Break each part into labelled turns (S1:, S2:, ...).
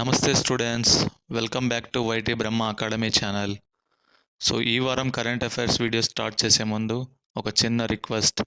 S1: నమస్తే students welcome back to YT Brahma academy channel. So ఈ వారం కరెంట్ అఫైర్స్ వీడియో స్టార్ట్ చేసే ముందు ఒక చిన్న రిక్వెస్ట్.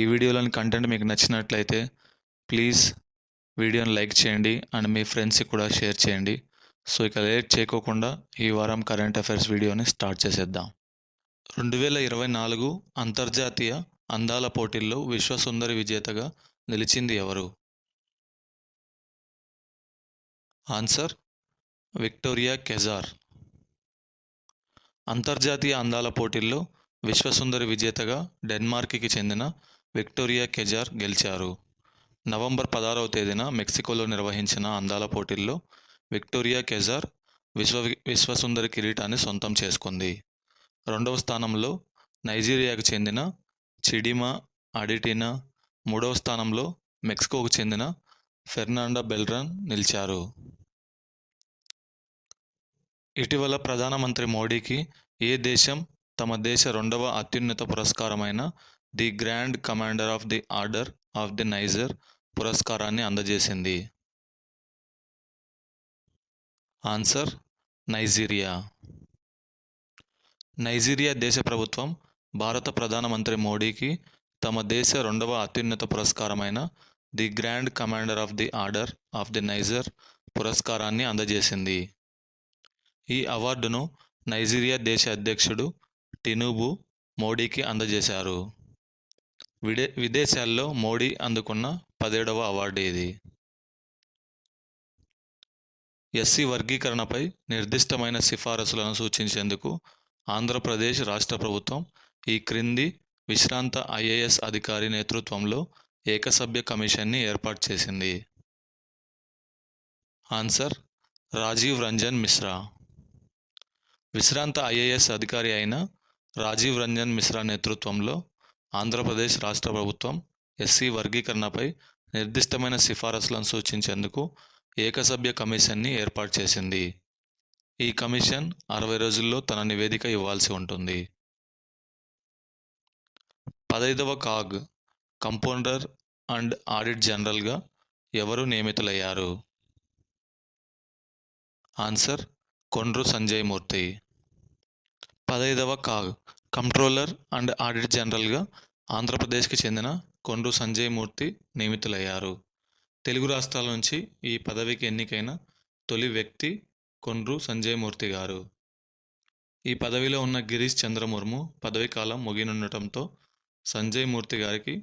S1: ఈ వీడియోలోని కంటెంట్ మీకు నచ్చినట్లయితే ప్లీజ్ వీడియోని లైక్ చేయండి అండ్ మీ ఫ్రెండ్స్కి కూడా షేర్ చేయండి. సో ఇక లేట్ చేయకోకుండా ఈ వారం కరెంట్ అఫైర్స్ వీడియోని స్టార్ట్ చేసేద్దాం. రెండు వేల ఇరవై నాలుగు అంతర్జాతీయ అందాల పోటీల్లో విశ్వసుందరి విజేతగా నిలిచింది ఎవరు? Answer Victoria Kjaer. అంతర్జాతీయ అందాల పోటీల్లో విశ్వసుందరి విజేతగా డెన్మార్క్కి చెందిన విక్టోరియా కెజార్ గెలిచారు. నవంబర్ పదహారవ తేదీన మెక్సికోలో నిర్వహించిన అందాల పోటీల్లో విక్టోరియా కెజార్ విశ్వ విశ్వసుందరి కిరీటాన్ని సొంతం చేసుకుంది. రెండవ స్థానంలో నైజీరియాకు చెందిన చిడిమా అడిటినా మూడవ స్థానంలో మెక్సికోకు చెందిన ఫెర్నాండా బెల్రన్ నిలిచారు. ఇటీవల ప్రధానమంత్రి మోడీకి ఏ దేశం తమ దేశ రెండవ అత్యున్నత పురస్కారమైన the grand commander of the order of the Niger పురస్కారాన్ని అందజేసింది? Answer Nigeria. నైజీరియా దేశ ప్రభుత్వం భారత ప్రధానమంత్రి మోడీకి తమ దేశ రెండవ అత్యున్నత పురస్కారమైన the grand commander of the order of the Niger పురస్కారాన్ని అందజేసింది. ఈ అవార్డును నైజీరియా దేశ అధ్యక్షుడు టినుబు మోడీకి అందజేశారు. విడే విదేశాల్లో మోడీ అందుకున్న పదేడవ అవార్డు ఇది. ఎస్సీ వర్గీకరణపై నిర్దిష్టమైన సిఫారసులను సూచించేందుకు ఆంధ్రప్రదేశ్ రాష్ట్ర ప్రభుత్వం ఈ క్రింది విశ్రాంత ఐఏఎస్ అధికారి నేతృత్వంలో ఏకసభ్య కమిషన్ని ఏర్పాటు చేసింది. ఆన్సర్ రాజీవ్ రంజన్ మిశ్రా. విశ్రాంత ఐఏఎస్ అధికారి అయిన రాజీవ్ రంజన్ మిశ్రా నేతృత్వంలో ఆంధ్రప్రదేశ్ రాష్ట్ర ప్రభుత్వం ఎస్సీ వర్గీకరణపై నిర్దిష్టమైన సిఫారసులను సూచించేందుకు ఏకసభ్య కమిషన్ని ఏర్పాటు చేసింది. ఈ కమిషన్ అరవై రోజుల్లో తన నివేదిక ఇవ్వాల్సి ఉంటుంది. పదైదవ కాగ్. కంపౌండర్ అండ్ ఆడిట్ జనరల్గా ఎవరు నియమితులయ్యారు? ఆన్సర్ కొండ్రు సంజయ్ మూర్తి. పదైదవ కాగ్ కంట్రోలర్ అండ్ ఆడిట్ జనరల్గా ఆంధ్రప్రదేశ్కి చెందిన కొండ్రు సంజయ్ మూర్తి నియమితులయ్యారు. తెలుగు రాష్ట్రాల నుంచి ఈ పదవికి ఎన్నికైన తొలి వ్యక్తి కొండ్రు సంజయ్ మూర్తి గారు. ఈ పదవిలో ఉన్న గిరీష్ చంద్ర ముర్ము పదవి కాలం ముగినుండటంతో సంజయ్ మూర్తి గారికి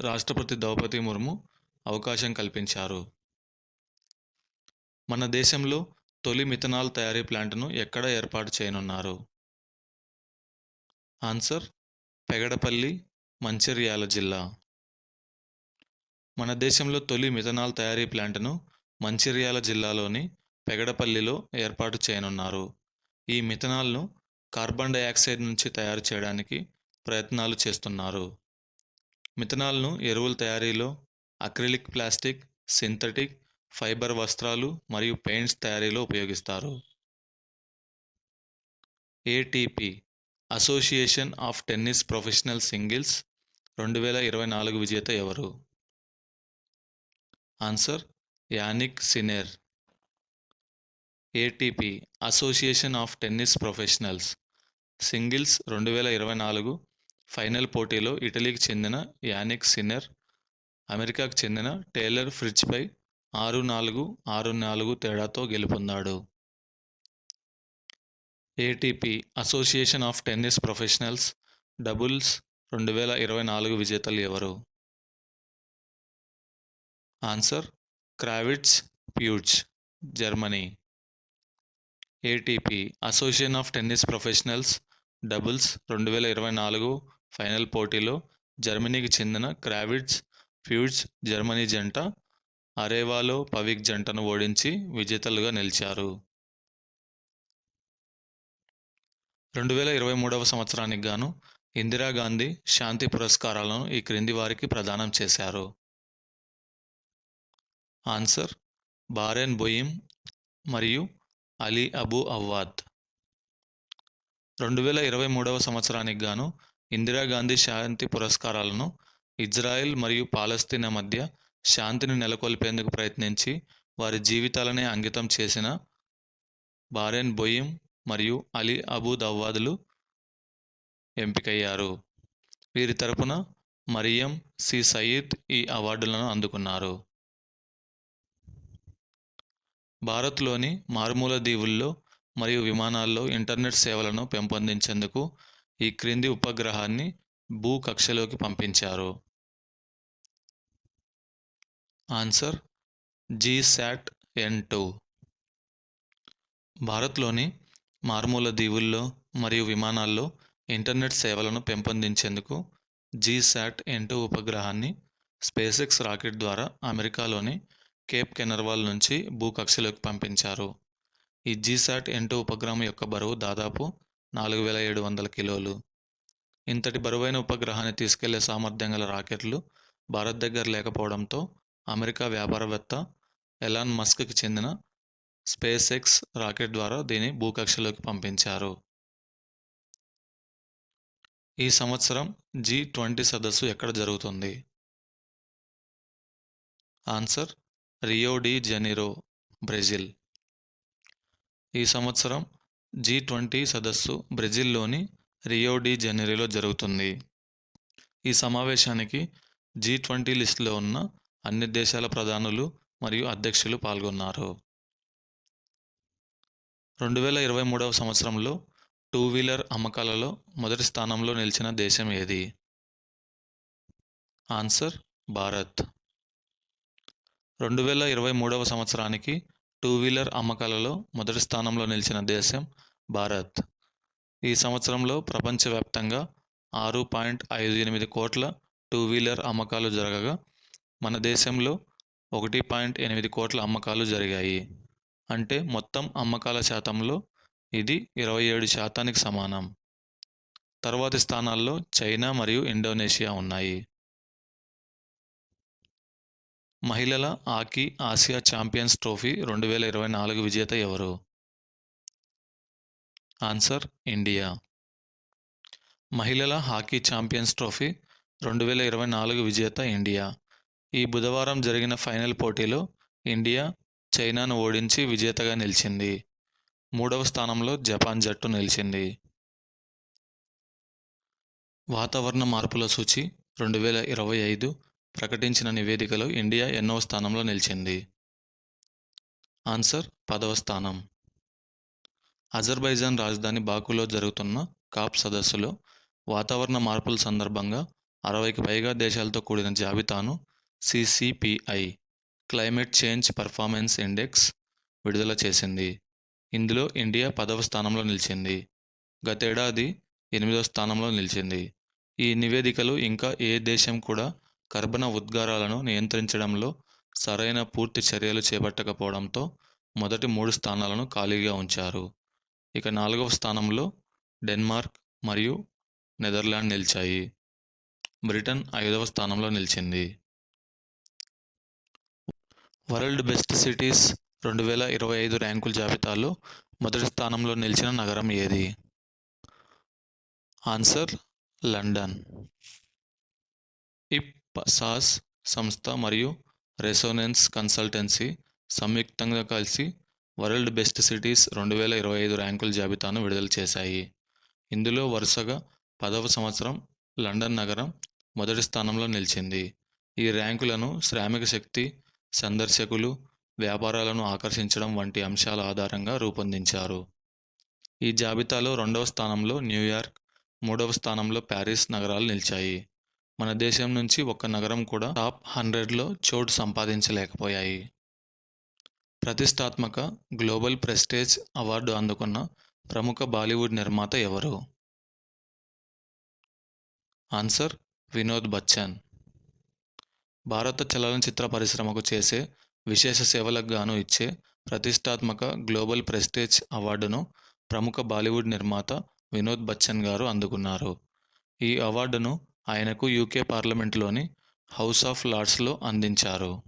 S1: రాష్ట్రపతి ద్రౌపది ముర్ము అవకాశం కల్పించారు. మన దేశంలో తొలి మిథనాల్ తయారీ ప్లాంట్ను ఎక్కడ ఏర్పాటు చేయనున్నారు? ఆన్సర్ పెగడపల్లి మంచిర్యాల జిల్లా. మన దేశంలో తొలి మిథనాల్ తయారీ ప్లాంట్ను మంచిర్యాల జిల్లాలోని పెగడపల్లిలో ఏర్పాటు చేయనున్నారు. ఈ మిథనాల్ను కార్బన్ డైఆక్సైడ్ నుంచి తయారు చేయడానికి ప్రయత్నాలు చేస్తున్నారు. మిథనాల్ను ఎరువుల తయారీలో అక్రిలిక్ ప్లాస్టిక్ సింథటిక్ ఫైబర్ వస్త్రాలు మరియు పెయింట్స్ తయారీలో ఉపయోగిస్తారు. ATP association of tennis professional singles రెండు వేల ఇరవై నాలుగు విజేత ఎవరు? Answer Jannik Sinner. ATP association of tennis professionals. Singles రెండు వేల ఇరవై నాలుగు ఫైనల్ పోటీలో ఇటలీకి చెందిన యానిక్ సిన్నర్ అమెరికాకు చెందిన టేలర్ ఫ్రిడ్జ్పై ఆరు నాలుగు ఆరు నాలుగు తేడాతో గెలుపొందాడు. ATP association of tennis professionals doubles రెండు వేల ఇరవై నాలుగు విజేతలు ఎవరు? Answer Krawietz Puetz Germany ATP association of tennis professionals doubles రెండు వేల ఇరవై నాలుగు ఫైనల్ పోటీలో జర్మనీకి చెందిన క్రావిడ్స్ ఫ్యూడ్స్ జర్మనీ జంట అరేవాలో పవిక్ జంటను ఓడించి విజేతలుగా నిలిచారు. రెండు వేల ఇరవై మూడవ సంవత్సరానికి గాను ఇందిరాగాంధీ శాంతి పురస్కారాలను ఈ క్రింది వారికి ప్రదానం చేశారు. ఆన్సర్ బారెన్ బొయిమ్ మరియు అలీ అబూ అవ్వాద్. రెండు వేల ఇరవై మూడవ సంవత్సరానికి గాను ఇందిరాగాంధీ శాంతి పురస్కారాలను ఇజ్రాయెల్ మరియు పాలస్తీనా మధ్య శాంతిని నెలకొల్పేందుకు ప్రయత్నించి వారి జీవితాలనే అంకితం చేసిన బారెన్ బొయిమ్ మరియు అలీ అబూ దవ్వాదులు ఎంపికయ్యారు. వీరి తరపున మరియం సి సయీద్ ఈ అవార్డులను అందుకున్నారు. భారత్లోని మారుమూల దీవుల్లో మరియు విమానాల్లో ఇంటర్నెట్ సేవలను పెంపొందించేందుకు ఈ క్రింది ఉపగ్రహాన్ని భూకక్షలోకి పంపించారు. Answer GSAT N two. భారత్లోని మారుమూల దీవుల్లో మరియు విమానాల్లో ఇంటర్నెట్ సేవలను పెంపొందించేందుకు జీశాట్ ఎన్ టూ ఉపగ్రహాన్ని స్పేసెక్స్ రాకెట్ ద్వారా అమెరికాలోని కేప్ కెనర్వాల్ నుంచి భూకక్షలోకి పంపించారు. ఈ జీశాట్ ఎన్ టూ ఉపగ్రహం యొక్క బరువు దాదాపు నాలుగు వేల ఏడు వందల కిలోలు. ఇంతటి బరువైన ఉపగ్రహాన్ని తీసుకెళ్ళే సామర్థ్యం గల రాకెట్లు భారత్ దగ్గర లేకపోవడంతో అమెరికా వ్యాపారవేత్త ఎలాన్ మస్క్కి చెందిన స్పేస్ ఎక్స్ రాకెట్ ద్వారా దీన్ని భూకక్షలోకి పంపించారు. ఈ సంవత్సరం జీ ట్వంటీ సదస్సు ఎక్కడ జరుగుతుంది? Answer Rio de Janeiro Brazil. ఈ సంవత్సరం జీ ట్వంటీ సదస్సు బ్రెజిల్లోని రియో డి జెనీరోలో జరుగుతుంది. ఈ సమావేశానికి జీ ట్వంటీ లిస్టులో ఉన్న అన్ని దేశాల ప్రధానులు మరియు అధ్యక్షులు పాల్గొన్నారు. రెండు వేల ఇరవై మూడవ సంవత్సరంలో టూ వీలర్ అమ్మకాలలో మొదటి స్థానంలో నిలిచిన దేశం ఏది? ఆన్సర్ భారత్. రెండు వేల ఇరవై మూడవ సంవత్సరానికి టూ వీలర్ అమ్మకాలలో మొదటి స్థానంలో నిలిచిన దేశం భారత్. ఈ సంవత్సరంలో ప్రపంచవ్యాప్తంగా ఆరు పాయింట్ ఐదు ఎనిమిది కోట్ల టూ వీలర్ అమ్మకాలు జరగగా మన దేశంలో ఒకటి పాయింట్ ఎనిమిది కోట్ల అమ్మకాలు జరిగాయి. అంటే మొత్తం అమ్మకాల శాతంలో ఇది ఇరవై ఏడు శాతానికి సమానం. తర్వాతి స్థానాల్లో చైనా మరియు ఇండోనేషియా ఉన్నాయి. మహిళల హాకీ ఆసియా ఛాంపియన్స్ ట్రోఫీ రెండు వేల ఇరవై నాలుగు విజేత ఎవరు? Answer India. మహిళల హాకీ ఛాంపియన్స్ ట్రోఫీ రెండు వేల ఇరవై నాలుగు విజేత ఇండియా. ఈ బుధవారం జరిగిన ఫైనల్ పోటీలో ఇండియా చైనాను ఓడించి విజేతగా నిలిచింది. మూడవ స్థానంలో జపాన్ జట్టు నిలిచింది. వాతావరణ మార్పుల సూచి రెండు వేల ఇరవై ఐదు ప్రకటించిన నివేదికలో ఇండియా ఎన్నవ స్థానంలో నిలిచింది. ఆన్సర్ పదవ స్థానం. అజర్బైజాన్ రాజధాని బాకులో జరుగుతున్న కాప్ సదస్సులో వాతావరణ మార్పుల సందర్భంగా అరవైకి పైగా దేశాలతో కూడిన జాబితాను CCPI climate change performance index విడుదల చేసింది. ఇందులో ఇండియా పదవ స్థానంలో నిలిచింది. గతేడాది ఎనిమిదవ స్థానంలో నిలిచింది. ఈ నివేదికలు ఇంకా ఏ దేశం కూడా కర్బన ఉద్గారాలను నియంత్రించడంలో సరైన పూర్తి చర్యలు చేపట్టకపోవడంతో మొదటి మూడు స్థానాలను ఖాళీగా ఉంచారు. ఇక నాలుగవ స్థానంలో డెన్మార్క్ మరియు నెదర్లాండ్ నిలిచాయి. బ్రిటన్ ఐదవ స్థానంలో నిలిచింది. వరల్డ్ బెస్ట్ సిటీస్ రెండు వేల ఇరవై ఐదు ర్యాంకుల జాబితాలో మొదటి స్థానంలో నిలిచిన నగరం ఏది? Answer London. ఇప్సాస్ సంస్థ మరియు రెసోనెన్స్ కన్సల్టెన్సీ సంయుక్తంగా కలిసి వరల్డ్ బెస్ట్ సిటీస్ రెండు వేల ఇరవై ఐదు ర్యాంకుల జాబితాను విడుదల చేశాయి. ఇందులో వరుసగా పదవ సంవత్సరం లండన్ నగరం మొదటి స్థానంలో నిలిచింది. ఈ ర్యాంకులను శ్రామిక శక్తి సందర్శకులు వ్యాపారాలను ఆకర్షించడం వంటి అంశాల ఆధారంగా రూపొందించారు. ఈ జాబితాలో రెండవ స్థానంలో న్యూయార్క్ మూడవ స్థానంలో ప్యారిస్ నగరాలు నిలిచాయి. మన దేశం నుంచి ఒక్క నగరం కూడా టాప్ హండ్రెడ్లో చోటు సంపాదించలేకపోయాయి. ప్రతిష్టాత్మక గ్లోబల్ ప్రెస్టేజ్ అవార్డు అందుకున్న ప్రముఖ బాలీవుడ్ నిర్మాత ఎవరు? ఆన్సర్ వినోద్ బచ్చన్. భారత చలనచిత్ర పరిశ్రమకు చేసే విశేష సేవలకు గాను ఇచ్చే ప్రతిష్టాత్మక గ్లోబల్ ప్రెస్టేజ్ అవార్డును ప్రముఖ బాలీవుడ్ నిర్మాత వినోద్ బచ్చన్ గారు అందుకున్నారు. ఈ అవార్డును ఆయనకు యూకే పార్లమెంటులోని హౌస్ ఆఫ్ లార్డ్స్లో అందించారు.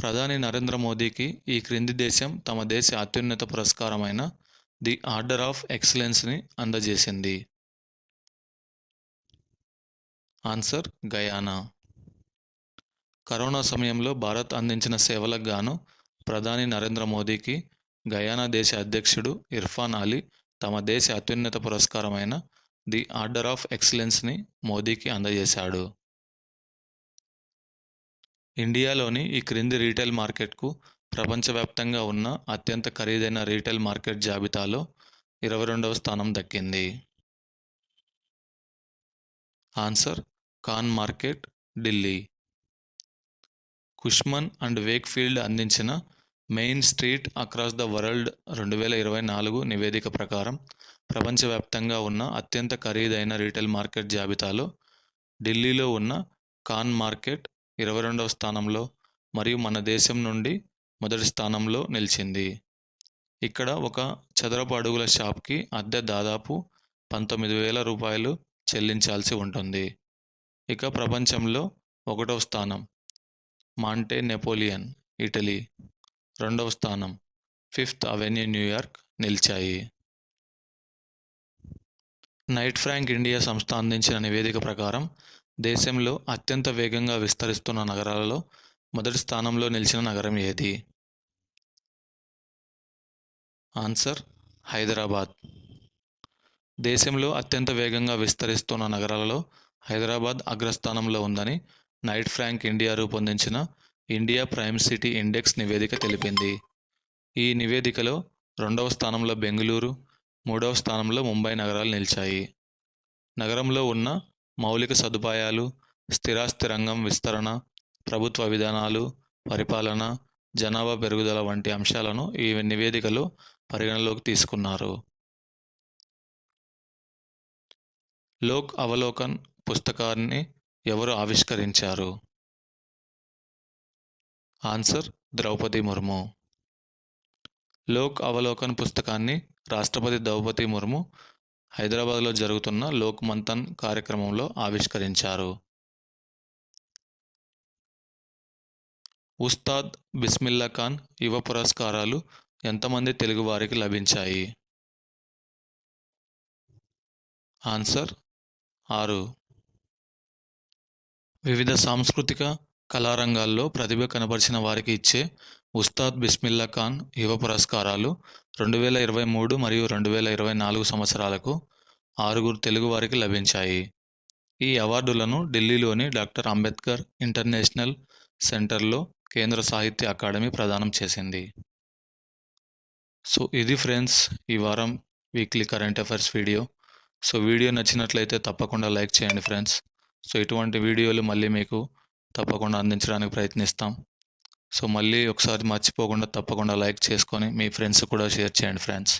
S1: ప్రధాని నరేంద్ర మోదీకి ఈ క్రింది దేశం తమ దేశ అత్యున్నత పురస్కారమైన ది ఆర్డర్ ఆఫ్ ఎక్సలెన్స్ని అందజేసింది. Answer Guyana. కరోనా సమయంలో భారత్ అందించిన సేవలకు గాను ప్రధాని నరేంద్ర మోదీకి గయానా దేశ అధ్యక్షుడు ఇర్ఫాన్ అలీ తమ దేశ అత్యున్నత పురస్కారమైన ది ఆర్డర్ ఆఫ్ ఎక్సలెన్స్ని మోదీకి అందజేశాడు. ఇండియాలోని ఈ క్రింది రీటైల్ మార్కెట్కు ప్రపంచవ్యాప్తంగా ఉన్న అత్యంత ఖరీదైన రీటైల్ మార్కెట్ జాబితాలో ఇరవై రెండవ స్థానం దక్కింది. Answer Khan market Delhi. Cushman and Wakefield అందించిన main street across the world రెండు వేల ఇరవై నాలుగు నివేదిక ప్రకారం ప్రపంచవ్యాప్తంగా ఉన్న అత్యంత ఖరీదైన రీటైల్ మార్కెట్ జాబితాలో ఢిల్లీలో ఉన్న కాన్ మార్కెట్ ఇరవై రెండవ స్థానంలో మరియు మన దేశం నుండి మొదటి స్థానంలో నిలిచింది. ఇక్కడ ఒక చదరపు అడుగుల షాప్కి అద్దె దాదాపు పంతొమ్మిది వేల రూపాయలు చెల్లించాల్సి ఉంటుంది. ఇక ప్రపంచంలో ఒకటవ స్థానం. Monte Napoleon Italy. రెండవ స్థానం. ఫిఫ్త్ అవెన్యూ న్యూయార్క్ నిలిచాయి. నైట్ ఫ్రాంక్ ఇండియా సంస్థ అందించిన నివేదిక ప్రకారం దేశంలో అత్యంత వేగంగా విస్తరిస్తున్న నగరాలలో మొదటి స్థానంలో నిలిచిన నగరం ఏది? ఆన్సర్ హైదరాబాద్. దేశంలో అత్యంత వేగంగా విస్తరిస్తున్న నగరాలలో హైదరాబాద్ అగ్రస్థానంలో ఉందని నైట్ ఫ్రాంక్ ఇండియా రూపొందించిన ఇండియా ప్రైమ్ సిటీ ఇండెక్స్ నివేదిక తెలిపింది. ఈ నివేదికలో రెండవ స్థానంలో బెంగళూరు మూడవ స్థానంలో ముంబై నగరాలు నిలిచాయి. నగరంలో ఉన్న మౌలిక సదుపాయాలు స్థిరాస్తి రంగం విస్తరణ ప్రభుత్వ విధానాలు పరిపాలన జనాభా పెరుగుదల వంటి అంశాలను ఈ నివేదికలో పరిగణలోకి తీసుకున్నారు. లోక్ అవలోకన్ పుస్తకాన్ని ఎవరు ఆవిష్కరించారు? ఆన్సర్ ద్రౌపది ముర్ము. లోక్ అవలోకన్ పుస్తకాన్ని రాష్ట్రపతి ద్రౌపది ముర్ము హైదరాబాద్లో జరుగుతున్న లోక్ మంతన్ కార్యక్రమంలో ఆవిష్కరించారు. ఉస్తాద్ బిస్మిల్లా ఖాన్ యువ పురస్కారాలు ఎంతమంది తెలుగువారికి లభించాయి? ఆన్సర్ ఆరు. వివిధ సాంస్కృతిక కళారంగాల్లో ప్రతిభ కనబరిచిన వారికి ఇచ్చే ఉస్తాద్ బిస్మిల్లా ఖాన్ యువ పురస్కారాలు రెండు వేల ఇరవై మూడు మరియు రెండు వేల ఇరవై నాలుగు సంవత్సరాలకు ఆరుగురు తెలుగువారికి లభించాయి. ఈ అవార్డులను ఢిల్లీలోని డాక్టర్ అంబేద్కర్ ఇంటర్నేషనల్ సెంటర్లో కేంద్ర సాహిత్య అకాడమీ ప్రదానం చేసింది. సో ఇది ఫ్రెండ్స్ ఈ వారం weekly current affairs video. So video నచ్చినట్లయితే తప్పకుండా లైక్ చేయండి ఫ్రెండ్స్. సో ఇటువంటి వీడియోలు మళ్ళీ మీకు తప్పకుండా అందించడానికి ప్రయత్నిస్తాం. సో మళ్ళీ ఒకసారి మర్చిపోకుండా తప్పకుండా లైక్ చేసుకొని మీ ఫ్రెండ్స్ కూడా షేర్ చేయండి ఫ్రెండ్స్.